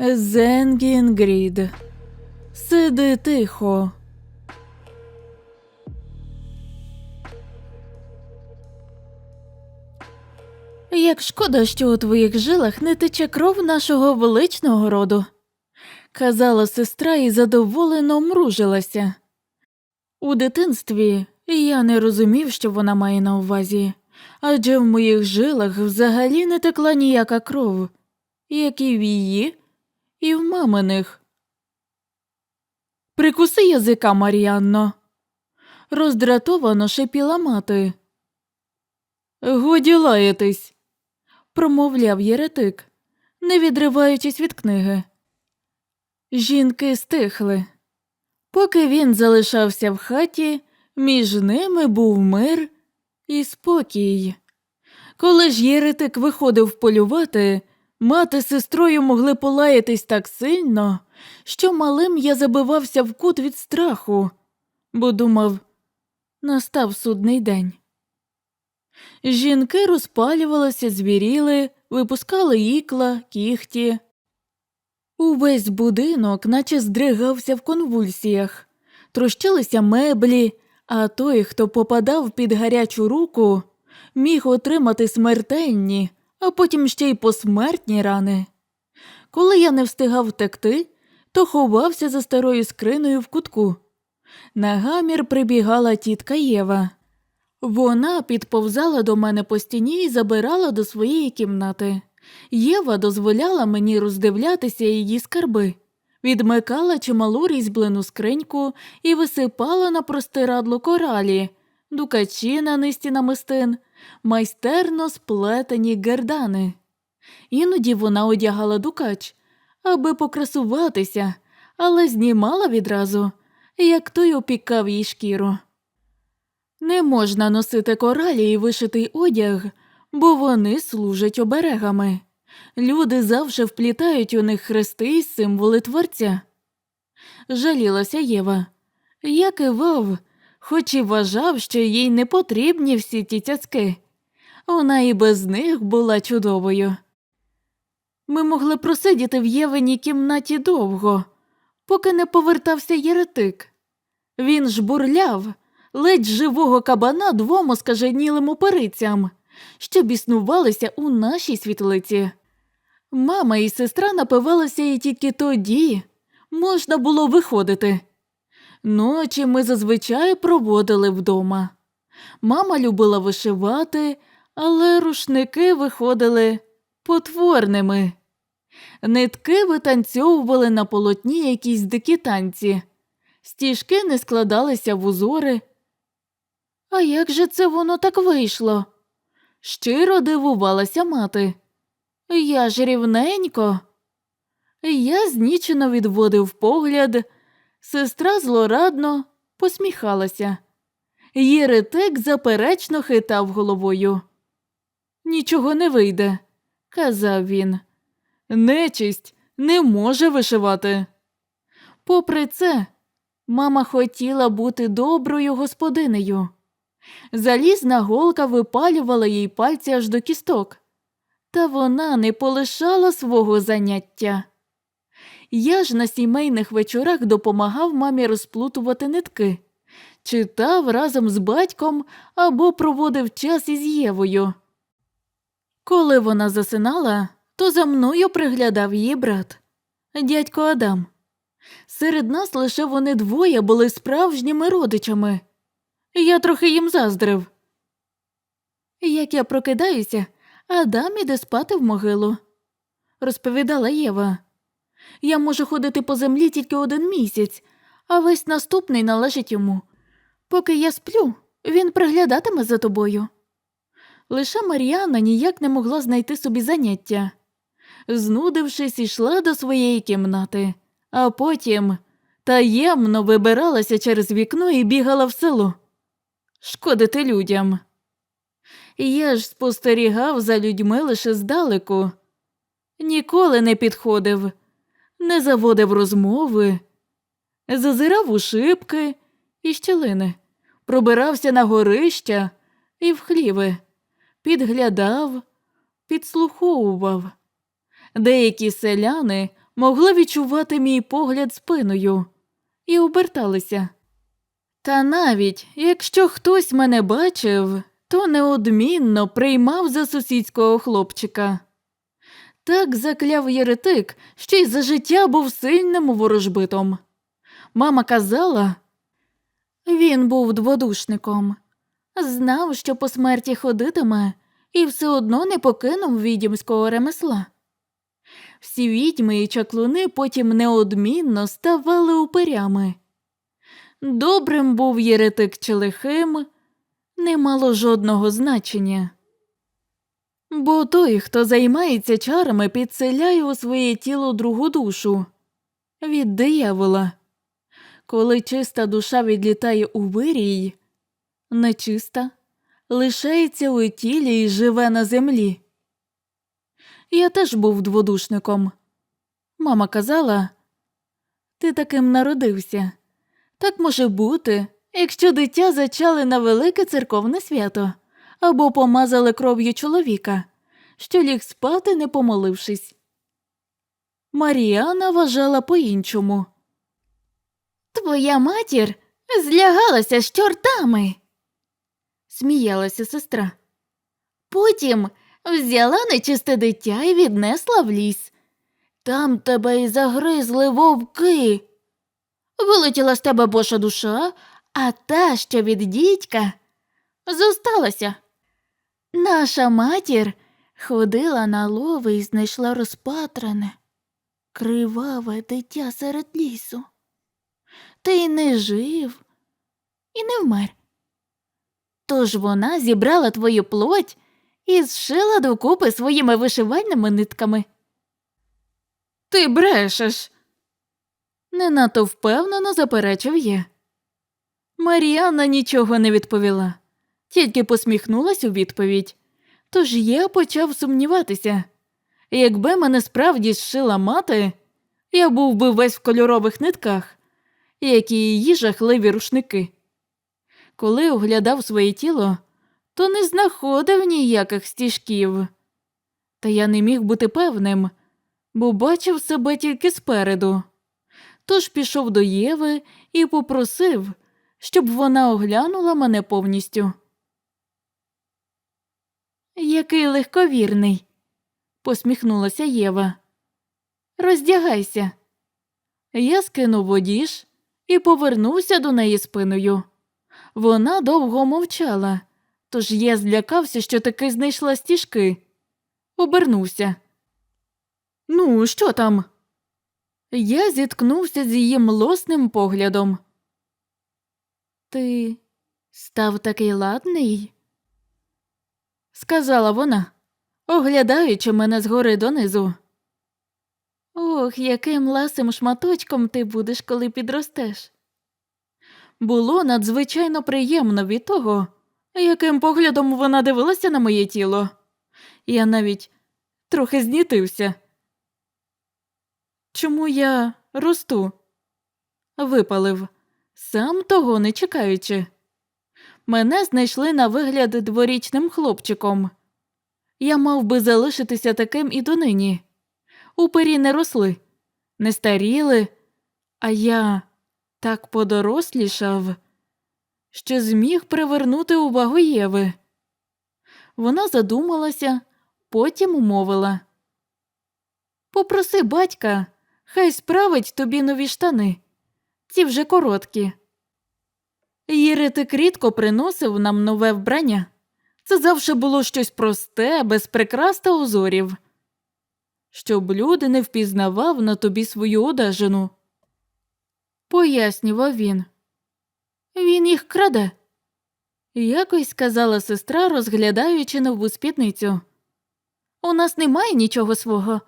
Зенгінгрід. Сиди тихо. Як шкода, що у твоїх жилах не тече кров нашого величного роду, казала сестра і задоволено мружилася. У дитинстві я не розумів, що вона має на увазі, адже в моїх жилах взагалі не текла ніяка кров, як і в її, і в маминих. Прикуси язика, Мар'янно. Роздратовано шипіла мати. Годі лаятись, промовляв єретик, не відриваючись від книги. Жінки стихли. Поки він залишався в хаті, між ними був мир і спокій. Коли ж єретик виходив полювати, мати з сестрою могли полаятись так сильно, що малим я забивався в кут від страху, бо думав, настав судний день. Жінки розпалювалися, звіріли, випускали ікла, кіхті. Увесь будинок наче здригався в конвульсіях, трощилися меблі, а той, хто попадав під гарячу руку, міг отримати смертельні, а потім ще й посмертні рани. Коли я не встигав втекти, то ховався за старою скриною в кутку. На гамір прибігала тітка Єва. Вона підповзала до мене по стіні і забирала до своєї кімнати. Єва дозволяла мені роздивлятися її скарби, відмикала чималу різьблену скриньку і висипала на простирадло коралі, дукачі на нисті намистин, майстерно сплетені гердани. Іноді вона одягала дукач, аби покрасуватися, але знімала відразу, як той опікав їй шкіру. Не можна носити коралі і вишитий одяг, бо вони служать оберегами. Люди завжди вплітають у них хрести й символи творця. Жалілася Єва. Я кивав, хоч і вважав, що їй не потрібні всі ті цяцьки. Вона і без них була чудовою. Ми могли просидіти в Євеній кімнаті довго, поки не повертався єретик. Він жбурляв ледь живого кабана двом оскаженілим оперицям, що біснувалися у нашій світлиці. Мама і сестра напивалися і тільки тоді можна було виходити. Ночі ми зазвичай проводили вдома. Мама любила вишивати, але рушники виходили потворними. Нитки витанцьовували на полотні якісь дикі танці, стіжки не складалися в узори. А як же це воно так вийшло? Щиро дивувалася мати. Я ж рівненько. Я знічено відводив погляд, сестра злорадно посміхалася. Єретик заперечно хитав головою. Нічого не вийде, казав він. Нечисть не може вишивати. Попри це, мама хотіла бути доброю господинею. Залізна голка випалювала їй пальці аж до кісток, та вона не полишала свого заняття. Я ж на сімейних вечорах допомагав мамі розплутувати нитки, читав разом з батьком або проводив час із Євою. Коли вона засинала, то за мною приглядав її брат, дядько Адам. Серед нас лише вони двоє були справжніми родичами. Я трохи їм заздрив. Як я прокидаюся, Адам іде спати в могилу, розповідала Єва. Я можу ходити по землі тільки один місяць, а весь наступний належить йому. Поки я сплю, він приглядатиме за тобою. Лише Мар'яна ніяк не могла знайти собі заняття. Знудившись, ішла до своєї кімнати, а потім таємно вибиралася через вікно і бігала в село. Шкодити людям. Я ж спостерігав за людьми лише здалеку, ніколи не підходив, не заводив розмови, зазирав у шибки і щілини, пробирався на горища і в хліви, підглядав, підслуховував. Деякі селяни могли відчувати мій погляд спиною і оберталися. Та навіть якщо хтось мене бачив, то неодмінно приймав за сусідського хлопчика. Так закляв єретик, що й за життя був сильним ворожбитом. Мама казала, він був дводушником, знав, що по смерті ходитиме, і все одно не покинув відімського ремесла. Всі відьми і чаклуни потім неодмінно ставали упирями. Добрим був єретик чи лихим, не мало жодного значення. Бо той, хто займається чарами, підселяє у своє тіло другу душу від диявола. Коли чиста душа відлітає у вирій, нечиста лишається у тілі і живе на землі. Я теж був дводушником. Мама казала, ти таким народився. Так може бути, якщо дитя зачали на велике церковне свято або помазали кров'ю чоловіка, що ліг спати, не помолившись. Маріана вважала по-іншому. Твоя матір злягалася з чортами, сміялася сестра. Потім взяла нечисте дитя і віднесла в ліс. Там тебе і загризли вовки. Вилетіла з тебе божа душа, а та, що від дідька, зосталася. Наша матір ходила на лови і знайшла розпатране, криваве дитя серед лісу. Ти не жив і не вмер. Тож вона зібрала твою плоть і зшила докупи своїми вишивальними нитками. Ти брешеш. Не надто впевнено заперечив я. Маріанна нічого не відповіла, тільки посміхнулась у відповідь. Тож я почав сумніватися. Якби мене справді зшила мати, я був би весь в кольорових нитках, як і її жахливі рушники. Коли оглядав своє тіло, то не знаходив ніяких стіжків. Та я не міг бути певним, бо бачив себе тільки спереду. Тож пішов до Єви і попросив, щоб вона оглянула мене повністю. Який легковірний, посміхнулася Єва. Роздягайся. Я скинув водіж і повернувся до неї спиною. Вона довго мовчала, тож я злякався, що таки знайшла стіжки. Обернувся. Ну, що там? Я зіткнувся з її млосним поглядом. Ти став такий ладний? Сказала вона, оглядаючи мене згори донизу. Ох, яким ласим шматочком ти будеш, коли підростеш. Було надзвичайно приємно від того, яким поглядом вона дивилася на моє тіло. Я навіть трохи знітився. Чому я росту? Випалив, сам того не чекаючи. Мене знайшли на вигляд дворічним хлопчиком. Я мав би залишитися таким і донині. Упері не росли, не старіли, а я так подорослішав, що зміг привернути увагу Єви. Вона задумалася, потім умовила Попроси батька, хай справить тобі нові штани. Ці вже короткі. Єретик рідко приносив нам нове вбрання. Це завжди було щось просте, без прикрас та узорів, щоб люди не впізнавав на тобі свою одежину. Пояснював він. Він їх краде. Якось сказала сестра, розглядаючи нову спідницю. У нас немає нічого свого.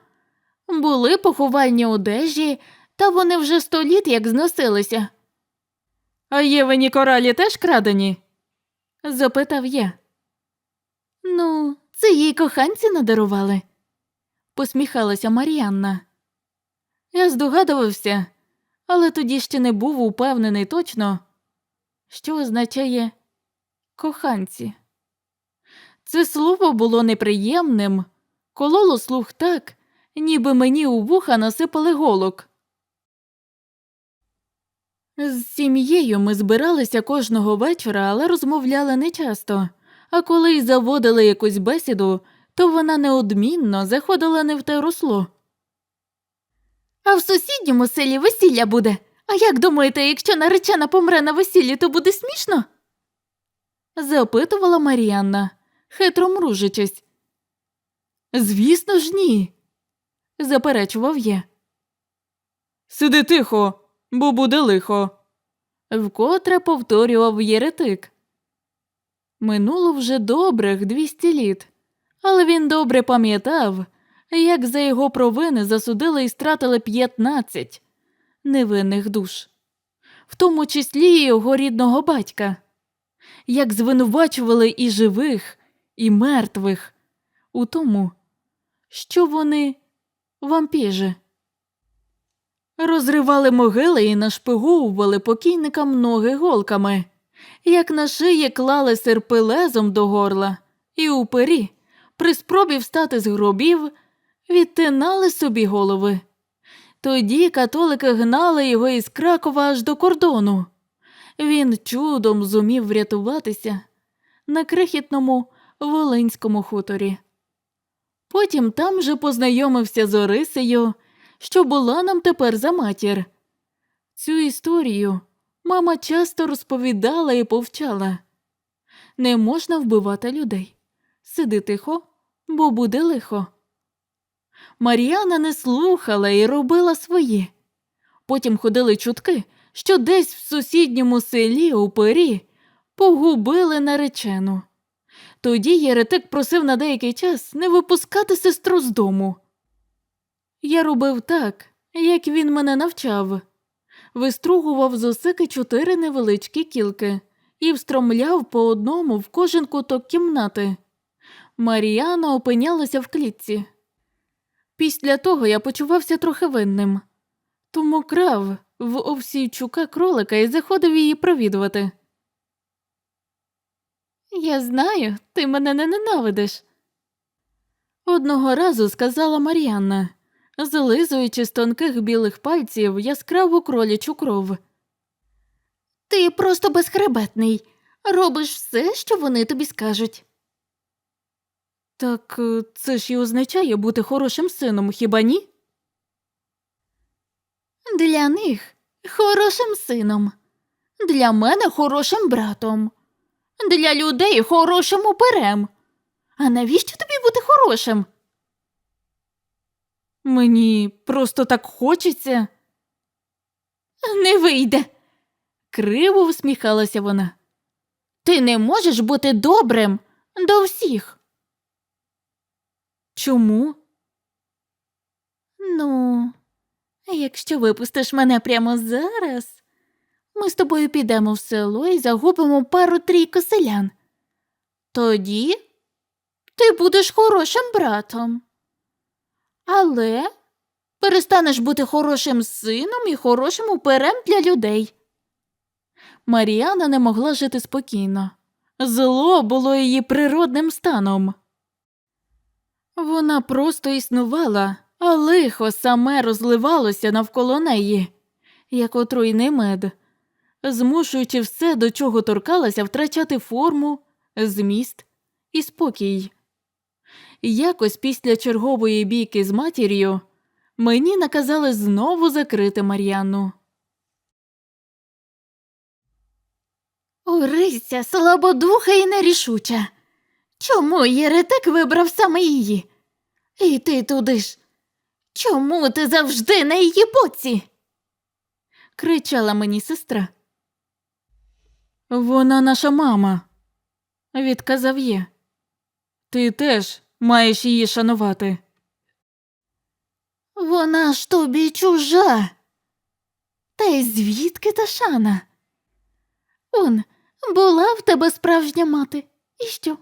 Були поховальні одежі, та вони вже сто літ як зносилися. А євені коралі теж крадені? запитав я. Ну, це їй коханці надарували, посміхалася Мар'янна. Я здогадувався, але тоді ще не був упевнений точно, що означає коханці. Це слово було неприємним, кололо слух так, ніби мені у вуха насипали голок. З сім'єю ми збиралися кожного вечора, але розмовляли нечасто, а коли й заводили якусь бесіду, то вона неодмінно заходила не в те русло. А в сусідньому селі весілля буде. А як думаєте, якщо наречена помре на весіллі, то буде смішно? запитувала Маріанна, хитро мружачись. Звісно ж, ні, заперечував я. Сиди тихо, бо буде лихо, вкотре повторював єретик. Минуло вже добрих двісті літ, але він добре пам'ятав, як за його провини засудили і стратили п'ятнадцять невинних душ, в тому числі й його рідного батька, як звинувачували і живих, і мертвих у тому, що вони вампіжи. Розривали могили і нашпиговували покійникам ноги голками, як на шиї клали серпи лезом до горла, і упері, при спробі встати з гробів, відтинали собі голови. Тоді католики гнали його із Кракова аж до кордону. Він чудом зумів врятуватися на крихітному Волинському хуторі. Потім там же познайомився з Орисею, що була нам тепер за матір. Цю історію мама часто розповідала і повчала не можна вбивати людей. Сиди тихо, бо буде лихо. Мар'яна не слухала і робила своє. Потім ходили чутки, що десь в сусідньому селі у пері погубили наречену. Тоді Єретик просив на деякий час не випускати сестру з дому. Я робив так, як він мене навчав, вистругував з осики чотири невеличкі кілки і встромляв по одному в кожен куток кімнати. Маріана опинялася в клітці. Після того я почувався трохи винним, тому крав в Овсійчука кролика і заходив її провідувати. Я знаю, ти мене не ненавидиш. Одного разу сказала Мар'янна, зализуючи з тонких білих пальців яскраву кролячу кров. Ти просто безхребетний, робиш все, що вони тобі скажуть. Так е, це ж і означає бути хорошим сином, хіба ні? Для них хорошим сином, для мене хорошим братом, для людей хорошим оперем. А навіщо тобі бути хорошим? Мені просто так хочеться. Не вийде, криво усміхалася вона. Ти не можеш бути добрим до всіх. Чому? Ну, якщо випустиш мене прямо зараз, ми з тобою підемо в село і загубимо пару трійко селян. Тоді ти будеш хорошим братом. Але перестанеш бути хорошим сином і хорошим уперем для людей. Маріана не могла жити спокійно. Зло було її природним станом. Вона просто існувала, а лихо саме розливалося навколо неї, як отруйний мед, змушуючи все, до чого торкалася, втрачати форму, зміст і спокій. Якось після чергової бійки з матір'ю мені наказали знову закрити Мар'яну. Орися, слабодуха і нерішуча. Чому Єретик вибрав саме її? І ти туди ж. Чому ти завжди на її боці? кричала мені сестра. Вона наша мама, відказав я. Ти теж маєш її шанувати. Вона ж тобі чужа. Та й звідки та шана? Он була в тебе справжня мати. І що?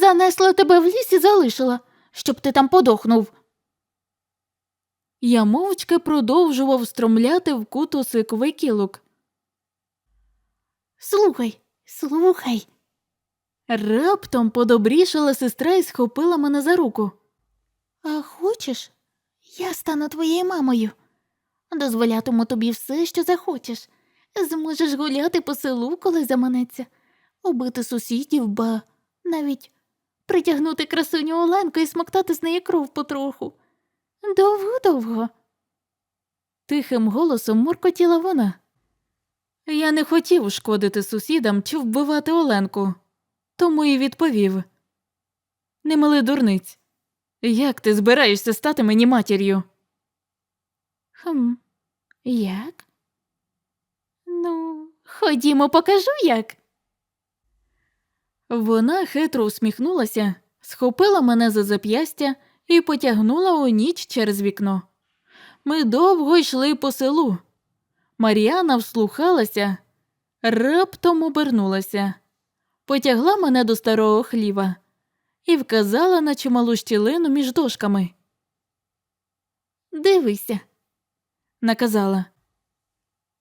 Занесла тебе в ліс і залишила, щоб ти там подохнув. Я мовчки продовжував стромляти в кут осиковий кілок. Слухай, слухай. Раптом подобрішала сестра і схопила мене за руку. А хочеш, Я стану твоєю мамою. Дозволятиму тобі все, що захочеш. Зможеш гуляти по селу, коли заманеться, убити сусідів, ба навіть притягнути красуню Оленку і смоктати з неї кров потроху. Довго-довго. Тихим голосом муркотіла вона. Я не хотів шкодити сусідам чи вбивати Оленку, тому і відповів. Не мили дурниць. Як ти збираєшся стати мені матір'ю? Хм, як? Ну, ходімо, покажу як. Вона хитро усміхнулася, схопила мене за зап'ястя і потягнула у ніч через вікно. Ми довго йшли по селу. Мар'яна вслухалася, раптом обернулася, потягла мене до старого хліва і вказала на чималу щілину між дошками. Дивися. Наказала.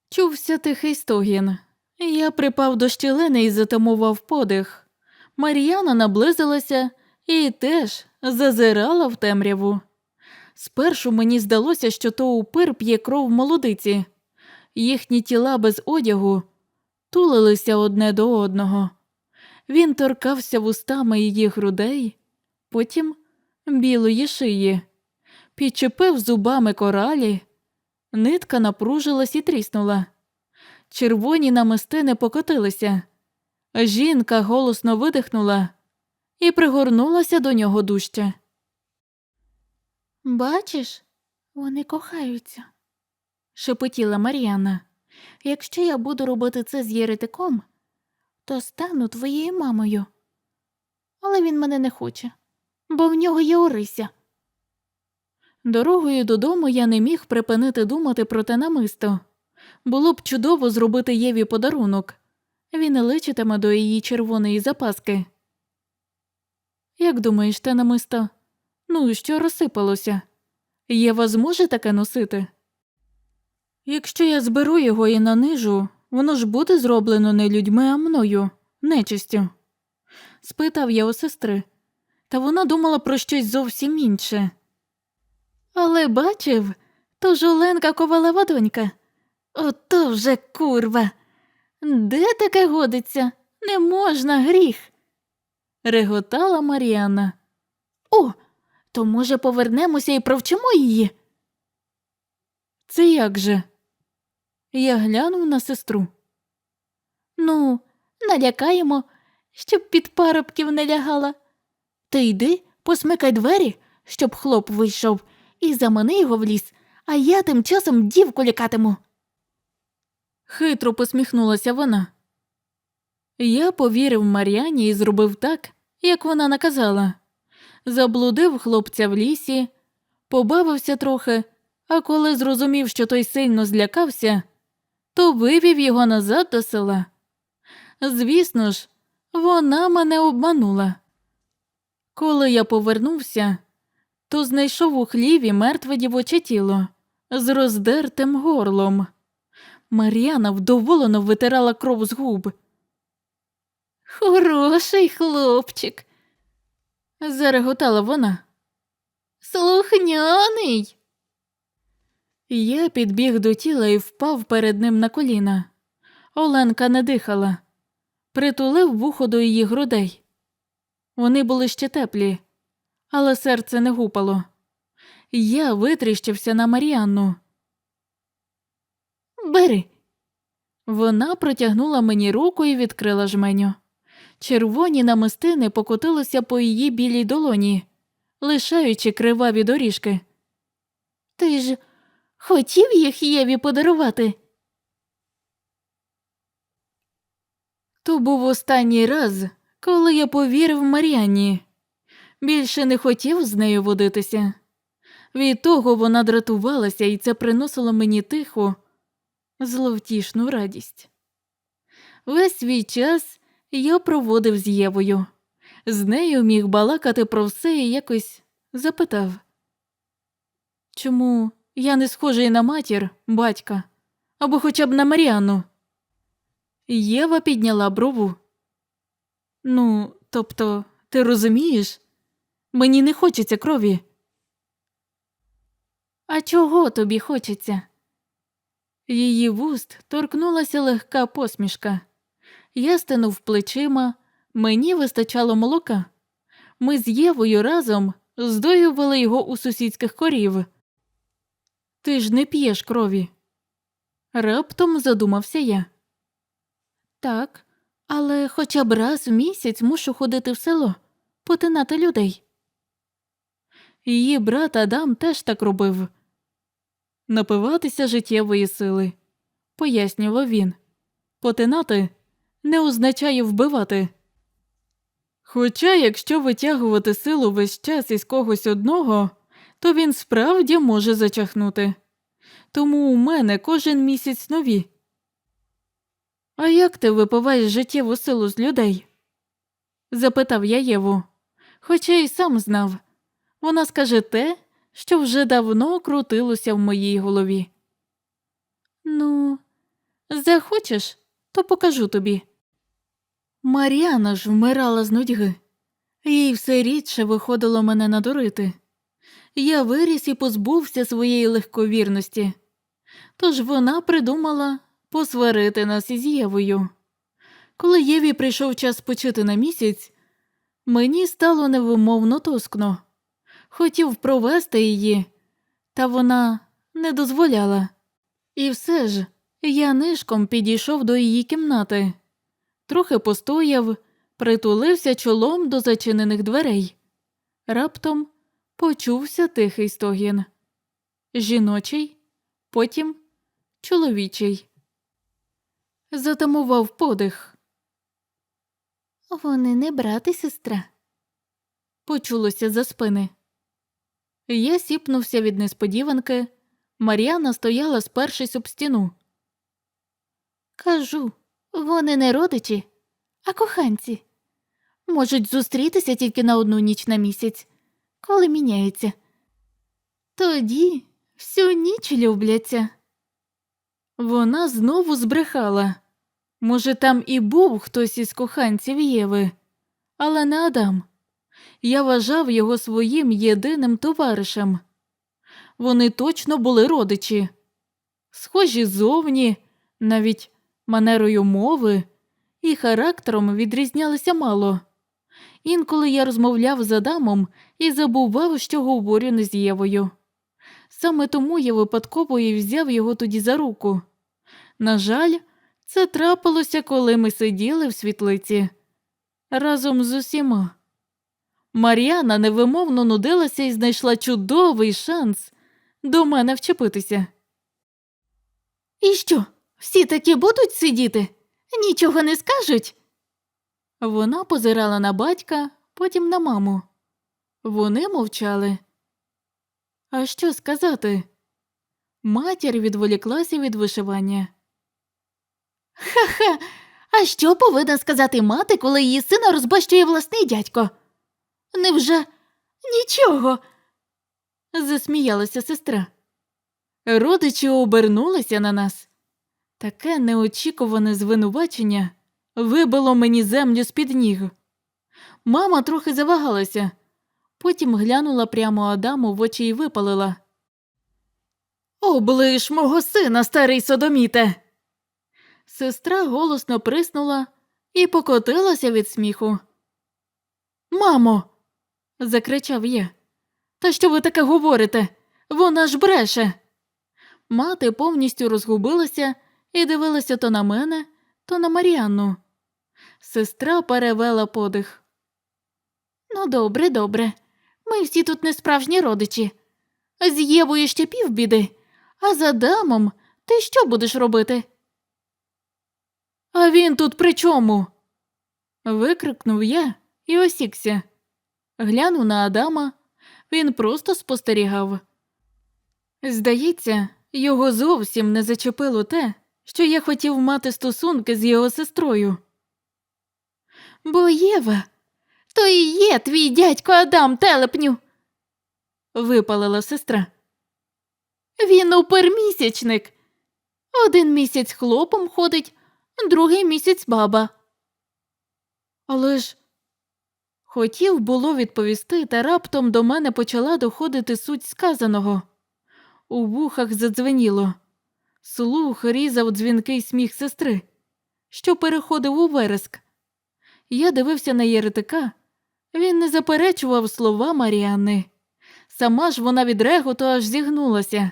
Чувся тихий стогін. Я припав до щілини і затамував подих. Мар'яна наблизилася і теж зазирала в темряву. Спершу мені здалося, що то упир п'є кров молодиці. Їхні тіла без одягу тулилися одне до одного. Він торкався вустами її грудей, потім білої шиї, підчепив зубами коралі, нитка напружилась і тріснула. Червоні намистини покотилися. Жінка голосно видихнула і пригорнулася до нього дужче. Бачиш, вони кохаються. шепотіла Мар'яна. Якщо я буду робити це з єретиком, то стану твоєю мамою. Але він мене не хоче, бо в нього є Орися. Дорогою додому я не міг припинити думати про те намисто. Було б чудово зробити Єві подарунок. Він личитиме до її червоної запаски. Як думаєш, те намисто? Ну, що розсипалося? Єва зможе таке носити? Якщо я зберу його і нанижу, воно ж буде зроблено не людьми, а мною, нечистю. Спитав я у сестри, та вона думала про щось зовсім інше. Але бачив, то ж Оленка ковалева донька. Ото вже курва. Де таке годиться? Не можна гріх. реготала Мар'яна. О, то може повернемося і провчимо її. Це як же? Я глянув на сестру. Ну, налякаємо, щоб під парубків не лягала. Ти йди, посмикай двері, щоб хлоп вийшов, і замани його в ліс, а я тим часом дівку лякатиму. Хитро посміхнулася вона. Я повірив Мар'яні і зробив так, як вона наказала. Заблудив хлопця в лісі, побавився трохи, а коли зрозумів, що той сильно злякався, то вивів його назад до села. Звісно ж, вона мене обманула. Коли я повернувся, то знайшов у хліві мертве дівоче тіло з роздертим горлом. Мар'яна вдоволено витирала кров з губ. Хороший хлопчик, Зареготала вона. слухняний. Я підбіг до тіла і впав перед ним на коліна. Оленка не дихала, притулив вухо до її грудей. Вони були ще теплі, але серце не гупало. Я витріщився на Мар'яну. Бери. Вона протягнула мені руку і відкрила жменю. Червоні намистини покотилися по її білій долоні, лишаючи криваві доріжки. Ти ж хотів їх Єві подарувати? То був останній раз, коли я повірив Мар'яні. Більше не хотів з нею водитися. Від того вона дратувалася, і це приносило мені тиху, зловтішну радість. Весь свій час я проводив з Євою. З нею міг балакати про все і якось запитав. Чому я не схожий на матір, батька, або хоча б на Маріану? Єва підняла брову. Ну, тобто, ти розумієш? Мені не хочеться крові. А чого тобі хочеться? Її вуст торкнулася легка посмішка. Я стинув плечима, мені вистачало молока. Ми з Євою разом здоювали його у сусідських корів. Ти ж не п'єш крові. Раптом задумався я. Так, але хоча б раз в місяць мушу ходити в село, потинати людей. Її брат Адам теж так робив. Напиватися життєвої сили, пояснював він. Потинати не означає вбивати. Хоча, якщо витягувати силу весь час із когось одного, то він справді може зачахнути. Тому у мене кожен місяць нові. А як ти випиваєш життєву силу з людей? запитав я Єву, хоча й сам знав. Вона скаже те, що вже давно крутилося в моїй голові. Ну, захочеш, то покажу тобі. Мар'яна ж вмирала з нудьги. Їй все рідше виходило мене надурити. Я виріс і позбувся своєї легковірності. Тож вона придумала посварити нас із Євою. Коли Єві прийшов час почити на місяць, мені стало невимовно тоскно. Хотів провести її, та вона не дозволяла. І все ж я нишком підійшов до її кімнати, трохи постояв, притулився чолом до зачинених дверей. Раптом почувся тихий стогін. Жіночий, потім чоловічий. Затамував подих. Вони не брат і сестра. Почулося за спини. Я сіпнувся від несподіванки. Мар'яна стояла, спершись об стіну. Кажу, вони не родичі, а коханці. Можуть зустрітися тільки на одну ніч на місяць, коли міняються. Тоді всю ніч любляться. Вона знову збрехала. Може, там і був хтось із коханців Єви, але не Адам. Я вважав його своїм єдиним товаришем. Вони точно були родичі, схожі зовні, навіть манерою мови і характером відрізнялися мало. Інколи я розмовляв з Адамом і забував, що говорю не з Євою. Саме тому я випадково і взяв його тоді за руку. На жаль, це трапилося, коли ми сиділи в світлиці разом з усіма. Мар'яна невимовно нудилася і знайшла чудовий шанс до мене вчепитися. І що, всі таки будуть сидіти? Нічого не скажуть? Вона позирала на батька, потім на маму. Вони мовчали. А що сказати? Матір відволіклася від вишивання. Ха-ха. А що повинна сказати мати, коли її сина розбащує власний дядько? Невже нічого? засміялася сестра. Родичі обернулися на нас. Таке неочікуване звинувачення вибило мені землю з-під ніг. Мама трохи завагалася, потім глянула прямо Адаму в очі і випалила. Облиш мого сина, старий содоміте. Сестра голосно приснула і покотилася від сміху. Мамо, закричав я. Та що ви таке говорите? Вона ж бреше. Мати повністю розгубилася і дивилася то на мене, то на Мар'яну. Сестра перевела подих. Ну, добре, добре. Ми всі тут не справжні родичі. З Євою ще півбіди, а з Адамом ти що будеш робити? А він тут при чому? викрикнув я і осікся. Глянув на Адама, він просто спостерігав. Здається, його зовсім не зачепило те, що я хотів мати стосунки з його сестрою. Бо Єва, то і є твій дядько Адам телепню. випалила сестра. Він упермісячник. Один місяць хлопом ходить, другий місяць баба. Але ж хотів було відповісти, та раптом до мене почала доходити суть сказаного. У вухах задзвеніло. Слух різав дзвінкий сміх сестри, що переходив у вереск. Я дивився на єретика. Він не заперечував слова Маріанни. Сама ж вона від реготу аж зігнулася.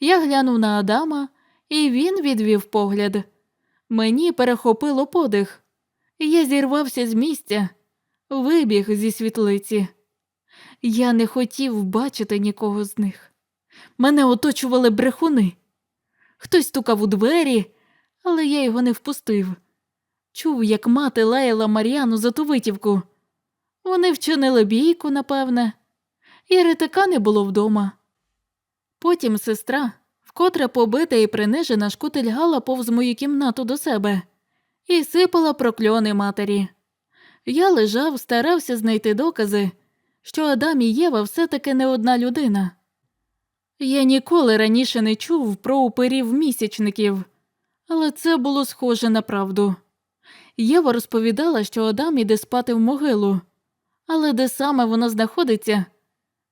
Я глянув на Адама, і він відвів погляд. Мені перехопило подих. Я зірвався з місця, вибіг зі світлиці. Я не хотів бачити нікого з них. Мене оточували брехуни. Хтось стукав у двері, але я його не впустив. Чув, як мати лаяла Мар'яну за ту витівку. Вони вчинили бійку, напевне, і ретика не було вдома. Потім сестра, вкотре побита і принижена, шкутильгала повз мою кімнату до себе і сипала прокльони матері. Я лежав, старався знайти докази, що Адам і Єва все-таки не одна людина. Я ніколи раніше не чув про упирів місячників, але це було схоже на правду. Єва розповідала, що Адам іде спати в могилу, але де саме вона знаходиться,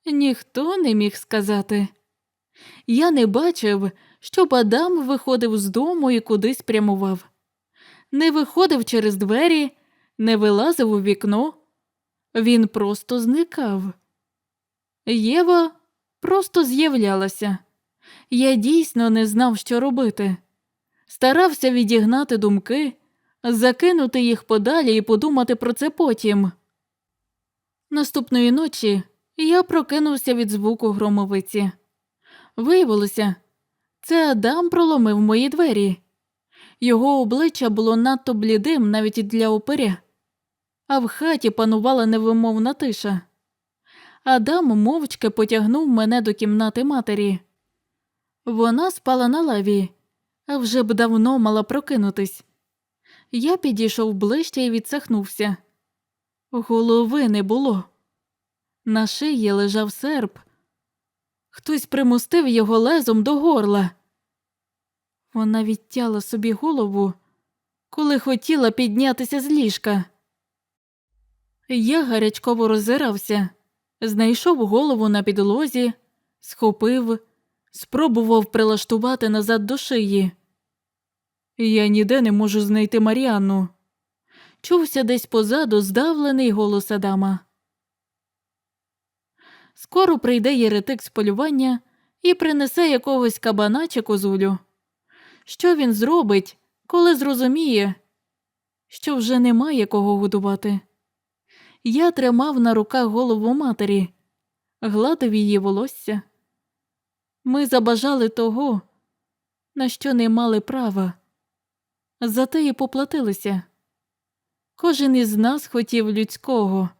ніхто не міг сказати. Я не бачив, щоб Адам виходив з дому і кудись прямував. Не виходив через двері, не вилазив у вікно. Він просто зникав. Єва просто з'являлася. Я дійсно не знав, що робити. Старався відігнати думки, закинути їх подалі і подумати про це потім. Наступної ночі я прокинувся від звуку громовиці. Виявилося, це Адам проломив мої двері. Його обличчя було надто блідим навіть для опиря, а в хаті панувала невимовна тиша. Адам мовчки потягнув мене до кімнати матері. Вона спала на лаві, а вже б давно мала прокинутись. Я підійшов ближче і відсахнувся. Голови не було. На шиї лежав серп. Хтось примустив його лезом до горла. Вона відтяла собі голову, коли хотіла піднятися з ліжка. Я гарячково роззирався, знайшов голову на підлозі, схопив, спробував прилаштувати назад до шиї. Я ніде не можу знайти Маріанну. Чувся десь позаду здавлений голос Адама. Скоро прийде єретик з полювання і принесе якогось кабана чи козулю. Що він зробить, коли зрозуміє, що вже немає кого годувати? Я тримав на руках голову матері, гладив її волосся. Ми забажали того, на що не мали права, зате і поплатилися. Кожен із нас хотів людського.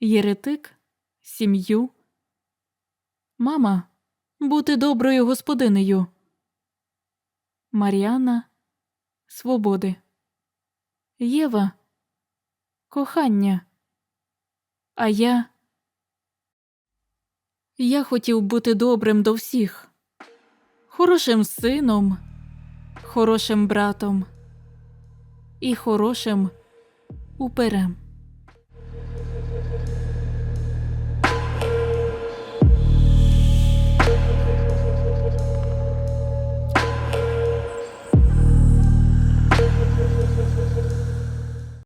Єретик, сім'ю. Мама, бути доброю господинею. Мар'яна свободи. Єва кохання. А я. Я хотів бути добрим до всіх, хорошим сином, хорошим братом і хорошим уперем.